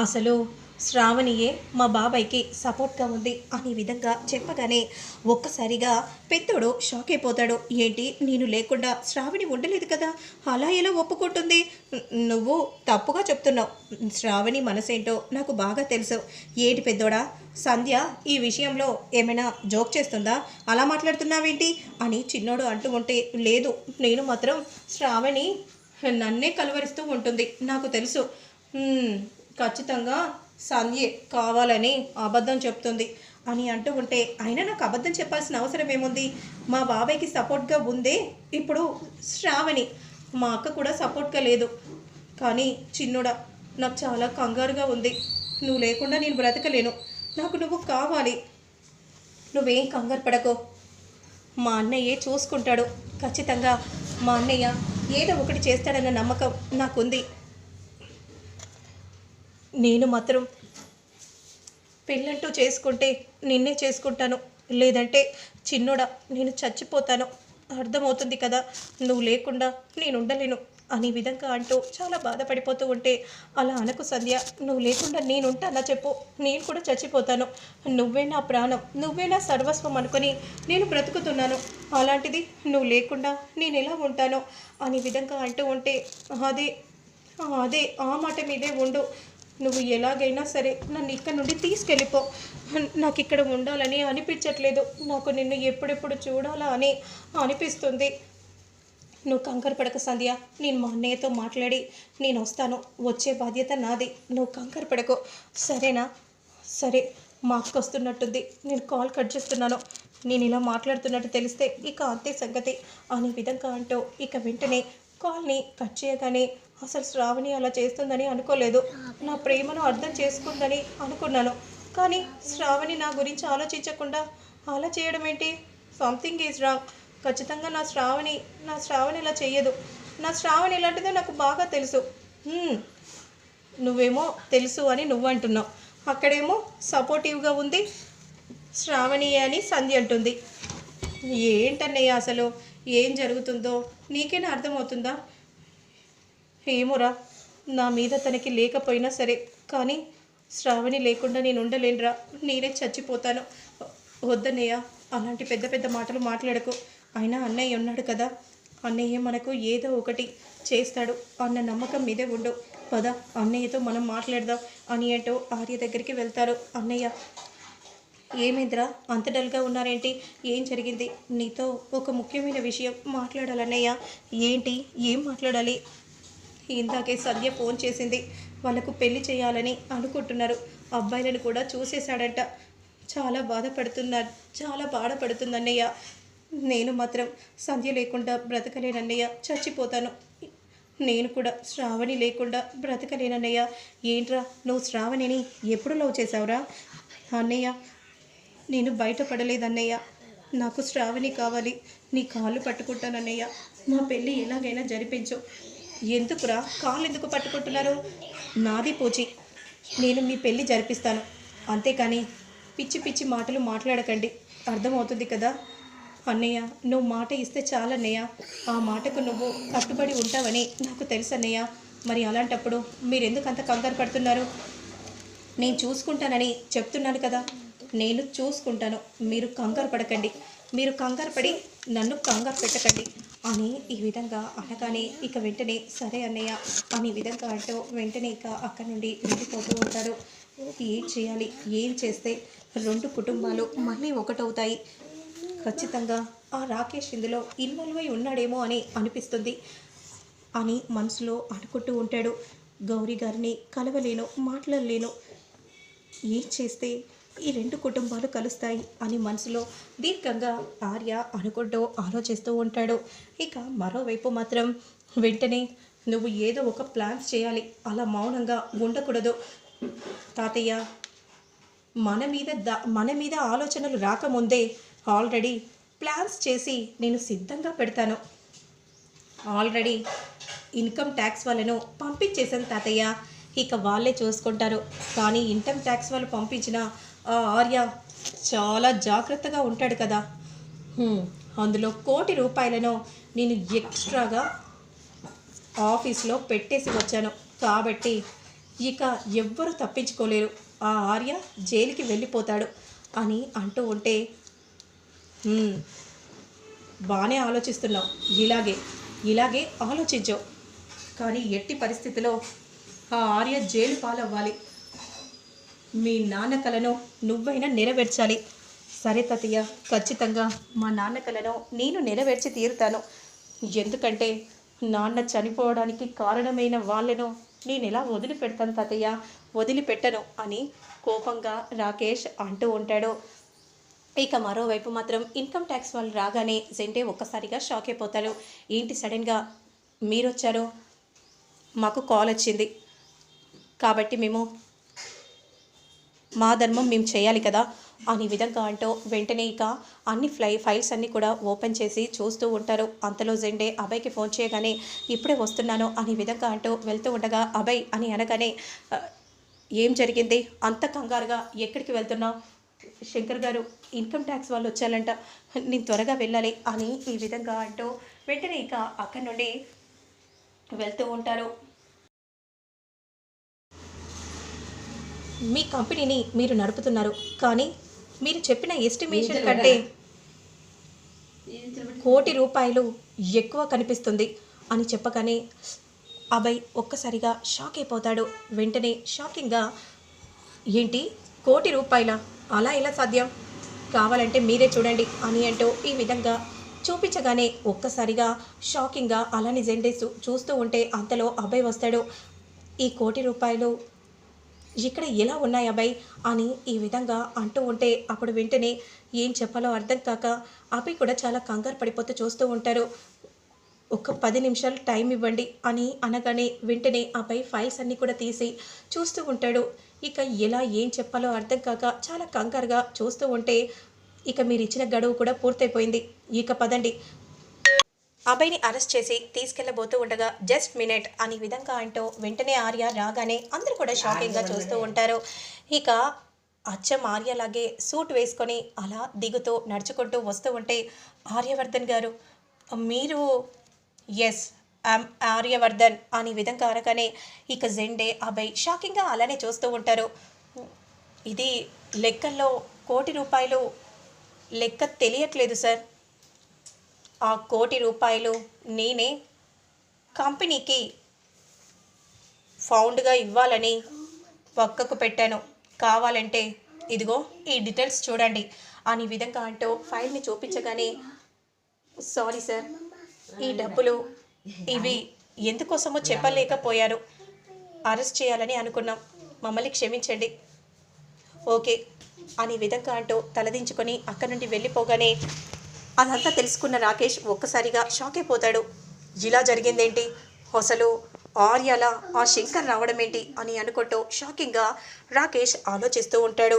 అసలు శ్రావణియే మా బాబాయ్కి సపోర్ట్గా ఉంది అనే విధంగా చెప్పగానే ఒక్కసారిగా పెద్దోడు షాక్ అయిపోతాడు ఏంటి? నేను లేకుండా శ్రావణి ఉండలేదు కదా? అలా ఎలా ఒప్పుకుంటుంది? నువ్వు తప్పుగా చెప్తున్నావు. శ్రావణి మనసేంటో నాకు బాగా తెలుసు. ఏంటి పెద్దోడా? సంధ్య ఈ విషయంలో ఏమైనా జోక్ చేస్తుందా? అలా మాట్లాడుతున్నావేంటి? అని చిన్నోడు అంటూ ఉంటే లేదు నేను మాత్రం శ్రావణి నన్నే కలవరిస్తూ ఉంటుంది. నాకు తెలుసు. ఖచ్చితంగా సంధ్యే కావాలని అబద్ధం చెప్తుంది. అని అంటూ ఉంటే అయినా నాకు అబద్ధం చెప్పాల్సిన అవసరం ఏముంది? మా బాబాయ్కి సపోర్ట్గా ఉందే ఇప్పుడు శ్రావణి. మా అక్క కూడా సపోర్ట్గా లేదు. కానీ చిన్నుడా నాకు చాలా కంగారుగా ఉంది. నువ్వు లేకుండా నేను బ్రతకలేను. నాకు నువ్వు కావాలి. నువ్వేం కంగారు పడకో. మా అన్నయ్యే చూసుకుంటాడు. ఖచ్చితంగా మా అన్నయ్య ఏదో ఒకటి చేస్తాడన్న నమ్మకం నాకుంది. నేను మాత్రం పెళ్ళంటూ చేసుకుంటే నిన్నే చేసుకుంటాను. లేదంటే చిన్నోడా నేను చచ్చిపోతాను. అర్థమవుతుంది కదా నువ్వు లేకుండా నేను ఉండలేను అనే విధంగా అంటూ చాలా బాధపడిపోతూ ఉంటే అలా అనకు సంధ్య నువ్వు లేకుండా నేను ఉంటానా చెప్పు. నేను కూడా చచ్చిపోతాను. నువ్వే నా ప్రాణం నువ్వే నా సర్వస్వం అనుకొని నేను బ్రతుకుతున్నాను. అలాంటిది నువ్వు లేకుండా నేను ఎలా ఉంటాను? అనే విధంగా అంటూ ఉంటే అదే అదే ఆ మాట మీదే ఉండు. నువ్వు ఎలాగైనా సరే నన్ను ఇక్కడ నుండి తీసుకెళ్ళిపో. నాకు ఇక్కడ ఉండాలని అనిపించట్లేదు. నాకు నిన్ను ఎప్పుడెప్పుడు చూడాలా అని అనిపిస్తుంది. నువ్వు కంకర పడక సంధ్య. నేను మా అన్నయ్యతో మాట్లాడి నేను వస్తాను. వచ్చే బాధ్యత నాది. నువ్వు కంకర పడకు. సరేనా? సరే మా అక్క వస్తున్నట్టుంది. నేను కాల్ కట్ చేస్తున్నాను. నేను ఇలా మాట్లాడుతున్నట్టు తెలిస్తే ఇక అంతే సంగతి. అనే విధంగా అంటూ ఇక వెంటనే కాల్ని కట్ చేయగానే అసలు శ్రావణి అలా చేస్తుందని అనుకోలేదు. నా ప్రేమను అర్థం చేసుకుందని అనుకున్నాను. కానీ శ్రావణి నా గురించి ఆలోచించకుండా అలా చేయడం ఏంటి సంథింగ్ ఈజ్ రాంగ్. ఖచ్చితంగా నా శ్రావణి నా శ్రావణి ఇలా చెయ్యదు. నా శ్రావణి ఎలాంటిదో నాకు బాగా తెలుసు. నువ్వేమో తెలుసు అని నువ్వు అంటున్నావు అక్కడేమో సపోర్టివ్గా ఉంది శ్రావణి అని సంధ్య అంటుంది. ఏంటన్నయ్య అసలు? ఏం జరుగుతుందో? నీకేనా అర్థమవుతుందా? ఏమోరా నా మీద తనకి లేకపోయినా సరే కానీ శ్రావణి లేకుండా నేను ఉండలేనురా నేనే చచ్చిపోతాను. వద్దన్నయ్య అలాంటి పెద్ద పెద్ద మాటలు మాట్లాడకు. అయినా అన్నయ్య ఉన్నాడు కదా. అన్నయ్య మనకు ఏదో ఒకటి చేస్తాడు. అన్న నమ్మకం మీదే ఉండు. పద అన్నయ్యతో మనం మాట్లాడదాం అని అంటూ ఆర్య దగ్గరికి వెళ్తారు. అన్నయ్య ఏమైందిరా? అంత డల్గా ఉన్నారేంటి? ఏం జరిగింది? నీతో ఒక ముఖ్యమైన విషయం మాట్లాడాలన్నయ్య. ఏంటి? ఏం మాట్లాడాలి? ఇందాకే సద్య ఫోన్ చేసింది. వాళ్ళకు పెళ్ళి చేయాలని అనుకుంటున్నారు. అబ్బాయిలను కూడా చూసేశాడంట. చాలా బాధపడుతున్నారు చాలా బాధపడుతుందన్నయ్య. నేను మాత్రం సంధ్య లేకుండా బ్రతకలేనన్నయ్య. చచ్చిపోతాను. నేను కూడా శ్రావణి లేకుండా బ్రతకలేనన్నయ్య. ఏంట్రా నువ్వు శ్రావణిని ఎప్పుడు లవ్ చేసావురా అన్నయ్య నేను బయటపడలేదన్నయ్య. నాకు శ్రావణి కావాలి. నీ కాళ్ళు పట్టుకుంటానన్నయ్య. మా పెళ్ళి ఎలాగైనా జరిపించు. ఎందుకురా? కాళ్ళు ఎందుకు పట్టుకుంటున్నారు? నాది పూచి. నేను మీ పెళ్ళి జరిపిస్తాను. అంతేకాని పిచ్చి పిచ్చి మాటలు మాట్లాడకండి. అర్థమవుతుంది కదా? అన్నయ్య నువ్వు మాట ఇస్తే చాలన్నయ్య. ఆ మాటకు నువ్వు కట్టుబడి ఉంటావని నాకు తెలుసు అన్నయ్య మరి అలాంటప్పుడు మీరు ఎందుకు అంత కంగారు పడుతున్నారు? నేను చూసుకుంటానని చెప్తున్నాను కదా? నేను చూసుకుంటాను. మీరు కంగారు పడకండి. మీరు కంగారు పడి నన్ను కంగారు పెట్టకండి. అని ఈ విధంగా అనగానే ఇక వెంటనే సరే అన్నయ్య అని విధంగా అంటూ వెంటనే ఇక అక్కడి నుండి వెళ్ళిపోతూ ఉంటాడు. ఏం చేయాలి? ఏం చేస్తే రెండు కుటుంబాలు మళ్ళీ ఒకటవుతాయి? ఖచ్చితంగా ఆ రాకేష్ ఇందులో ఇన్వాల్వ్ అయి ఉన్నాడేమో అని అనిపిస్తుంది అని మనసులో అనుకుంటూ ఉంటాడు. గౌరీ గారిని కలవలేను మాట్లాడలేను. ఏం చేస్తే ఈ రెండు కుటుంబాలు కలుస్తాయి అని మనసులో దీర్ఘంగా ఆర్య అనుకుంటూ ఆలోచిస్తూ ఉంటాడు. ఇక మరోవైపు మాత్రం వెంటనే నువ్వు ఏదో ఒక ప్లాన్స్ చేయాలి. అలా మౌనంగా ఉండకూడదు. తాతయ్య మన మీద దా మన మీద ఆలోచనలు రాకముందే ఆల్రెడీ ప్లాన్స్ చేసి నేను సిద్ధంగా పెడతాను. ఆల్రెడీ ఇన్కమ్ ట్యాక్స్ వాళ్ళను పంపించేశాను తాతయ్య. ఇక వాళ్ళే చూసుకుంటారు. కానీ ఇన్కమ్ ట్యాక్స్ వాళ్ళు పంపించిన ఆ ఆర్య చాలా జాగ్రత్తగా ఉంటాడు కదా. అందులో కోటి రూపాయలను నేను ఎక్స్ట్రాగా ఆఫీస్లో పెట్టేసి వచ్చాను. కాబట్టి ఇక ఎవ్వరూ తప్పించుకోలేరు. ఆ ఆర్య జైలుకి వెళ్ళిపోతాడు అని అంటూ ఉంటే బాగానే ఆలోచిస్తున్నావు. ఇలాగే ఇలాగే ఆలోచించావు కానీ ఎట్టి పరిస్థితిలో ఆ ఆర్య జైలు పాలవ్వాలి. మీ నాన్న కలను నువ్వైనా నెరవేర్చాలి. సరే తాతయ్య ఖచ్చితంగా మా నాన్న కలను నేను నెరవేర్చి తీరుతాను. ఎందుకంటే నాన్న చనిపోవడానికి కారణమైన వాళ్ళను నేను ఎలా వదిలిపెడతాను తాతయ్య? వదిలిపెట్టను అని కోపంగా రాకేష్ అంటూ ఉంటాడు. ఇక మరోవైపు మాత్రం ఇన్కమ్ ట్యాక్స్ వాళ్ళు రాగానే జెంటే ఒక్కసారిగా షాక్ అయిపోతారు. ఏంటి సడన్గా మీరు వచ్చారు మాకు కాల్ వచ్చింది కాబట్టి మేము మా ధర్మం మేము చేయాలి కదా అని విధంగా అంటూ వెంటనే ఇక అన్ని ఫ్లై ఫైల్స్ అన్నీ కూడా ఓపెన్ చేసి చూస్తూ ఉంటారు. అంతలో జెండే అభయ్కి ఫోన్ చేయగానే ఇప్పుడే వస్తున్నాను అనే విధంగా అంటూ వెళ్తూ ఉండగా అభయ్ అని అనగానే ఏం జరిగింది? అంత కంగారుగా ఎక్కడికి వెళ్తున్నావు శంకర్ గారు ఇన్కమ్ ట్యాక్స్ వాళ్ళు వచ్చారంట. నేను త్వరగా వెళ్ళాలి అని ఈ విధంగా అంటూ వెంటనే ఇక అక్కడి నుండి వెళ్తూ ఉంటారు. మీ కంపెనీని మీరు నడుపుతున్నారు. కానీ మీరు చెప్పిన ఎస్టిమేషన్ కంటే కోటి రూపాయలు ఎక్కువ కనిపిస్తుంది అని చెప్పగానే అభయ్ ఒక్కసారిగా షాక్ అయిపోతాడు. వెంటనే షాకింగ్గా ఏంటి? కోటి రూపాయల? అలా ఎలా సాధ్యం? కావాలంటే మీరే చూడండి అని అంటూ ఈ విధంగా చూపించగానే ఒక్కసారిగా షాకింగ్గా అలానే జెండేసు చూస్తూ ఉంటే అంతలో అభయ్ వస్తాడు. ఈ కోటి రూపాయలు ఇక్కడ ఎలా ఉన్నాయి అబ్బాయి? అని ఈ విధంగా అంటూ ఉంటే అప్పుడు వెంటనే ఏం చెప్పాలో అర్థం కాక అబ్బాయి కూడా చాలా కంగారు పడిపోతూ చూస్తూ ఉంటారు. ఒక పది నిమిషాలు టైం ఇవ్వండి అని అనగానే వెంటనే అబ్బాయి ఫైల్స్ అన్నీ కూడా తీసి చూస్తూ ఉంటాడు. ఇక ఎలా ఏం చెప్పాలో అర్థం కాక చాలా కంగారుగా చూస్తూ ఉంటే ఇక మీరు ఇచ్చిన గడువు కూడా పూర్తయిపోయింది. ఇక పదండి. అభయ్ని అరెస్ట్ చేసి తీసుకెళ్ళబోతూ ఉండగా జస్ట్ మినిట్ అని విధంగా అంటూ వెంటనే ఆర్య రాగానే అందరూ కూడా షాకింగ్గా చూస్తూ ఉంటారు. ఇక అచ్చం ఆర్యలాగే సూట్ వేసుకొని అలా దిగుతూ నడుచుకుంటూ వస్తూ ఉంటే ఆర్యవర్ధన్ గారు మీరు ఎస్ ఐమ్ ఆర్యవర్ధన్ అనే విధంగా అనగానే ఇక జెండే అభయ్ షాకింగ్గా అలానే చూస్తూ ఉంటారు. ఇది లెక్కల్లో కోటి రూపాయలు లెక్క తెలియట్లేదు సార్. ఆ కోటి రూపాయలు నేనే కంపెనీకి ఫౌండ్గా ఇవ్వాలని పక్కకు పెట్టాను. కావాలంటే ఇదిగో ఈ డీటెయిల్స్ చూడండి. అని విధంగా అంటూ ఫైల్ని చూపించగానే సారీ సార్ ఈ డబ్బులు ఇవి ఎందుకోసమో చెప్పలేకపోయారు. అరెస్ట్ చేయాలని అనుకున్నాం. మమ్మల్ని క్షమించండి. ఓకే. అని విధంగా అంటూ తలదించుకొని అక్కడి నుండి వెళ్ళిపోగానే అదంతా తెలుసుకున్న రాకేష్ ఒక్కసారిగా షాక్ అయిపోతాడు. ఇలా జరిగిందేంటి? అసలు ఆర్యాల ఆ శంకర్ రావడం ఏంటి అని అనుకుంటూ షాకింగ్గా రాకేష్ ఆలోచిస్తూ ఉంటాడు.